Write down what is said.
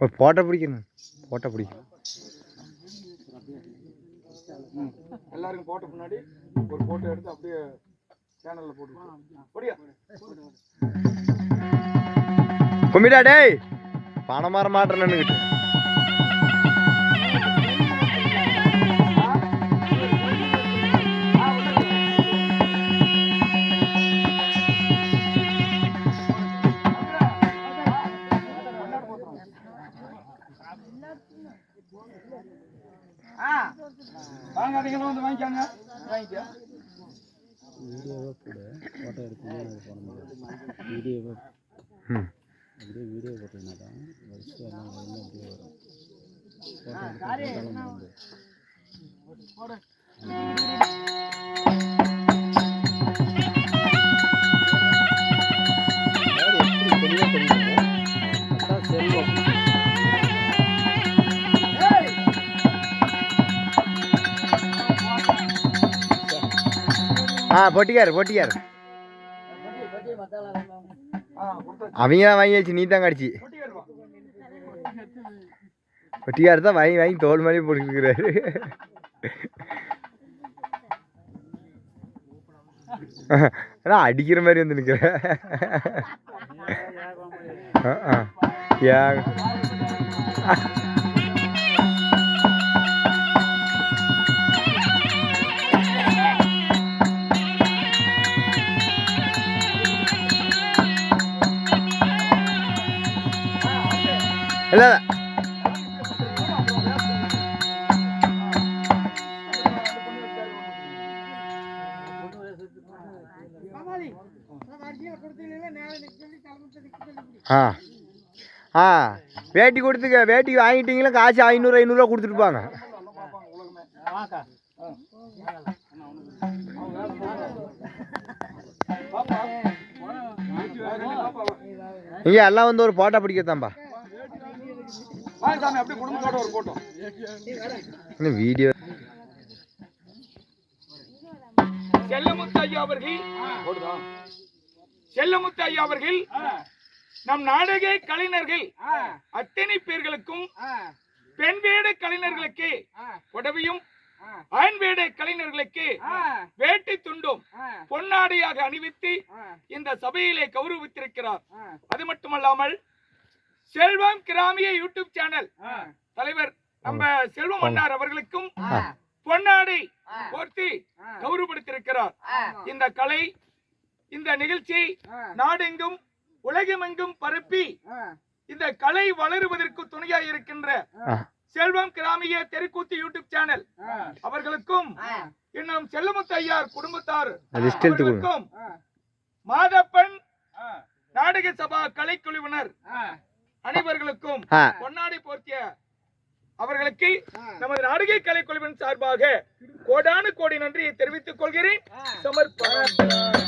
ஒரு போட்டோ பிடிக்கணும் போட்டோ பிடிக்கணும். எல்லாருக்கும் போட்ட முன்னாடி ஒரு போட்டோ எடுத்து அப்படியே சேனல்ல போட்டு கும்பிடா டேய். பணம் மாற மாட்டேன்னுக்கிட்டு வாங்க அதிகமாக வந்து வாங்கிக்காங்க. வாங்கிக்க. போடு ஃபோட்டோ எடுக்கணும் அது பண்ண முடியாது அப்படியே வீடியோ போட்டீங்கன்னா தான் வரிசை எல்லாம் அப்படியே வரும் ஃபோட்டோ ஆ பொட்டிக்காரு பொட்டிக்காரு. அவங்க தான் வாங்கி வச்சு நீ தான் கடிச்சு. பொட்டிக்காரு தான் வாங்கி வாங்கி தோல் மாதிரி போட்டுருக்கிறாரு ஆனால் அடிக்கிற மாதிரி வந்து நிற்கிற ஏன் இல்லை. ஆ. ஆ. வேட்டி கொடுத்துக்க வேட்டி வாங்கிட்டீங்களா காசு ஐநூறு ஐநூறுரூவா கொடுத்துருப்பாங்க இங்கே எல்லாம் வந்து ஒரு போட்டா பிடிக்கத்தான்பா வாங்க சாமி அப்படியே குடும்பத்தோட ஒரு போட்டோ இன்னும் வீடியோ செல்லமுத்து ஐயா அவர்கள். போடுதா? செல்லமுத்து ஐயா அவர்கள். நம் நாடக கலைஞர்கள் அத்தனை பேர்களுக்கும் பெண் வேட கலைஞர்களுக்கு உதவியும் ஆண் வேட கலைஞர்களுக்கு வேட்டி துண்டும் பொன்னாடையாக அணிவித்து இந்த சபையிலே கௌரவித்திருக்கிறார். அது மட்டுமல்லாமல் செல்வம் கிராமிய யூடியூப் சேனல். தலைவர் நம்ம செல்வம் மன்னார் அவர்களுக்கும் பொன்னாடை போர்த்தி கௌரவப்படுத்தியிருக்கிறார். இந்த கலை இந்த நிகழ்ச்சி நாடெங்கும் உலகமெங்கும் பரப்பி இந்த கலை வளருவதற்கு துணையாக இருக்கின்ற செல்வம் கிராமிய தெருக்கூத்து யூடியூப் சேனல் அவர்களுக்கும் இன்னும் செல்லமுத்து ஐயார் குடும்பத்தார் மாதப்பன் நாடக சபா கலைக்குழுவினர் அனைவர்களுக்கும் பொன்னாடை போர்த்திய அவர்களுக்கு நமது நாடக கலைக்குழுவின் சார்பாக கோடானு கோடி நன்றியை தெரிவித்துக் கொள்கிறேன். சமர்ப்பணம்.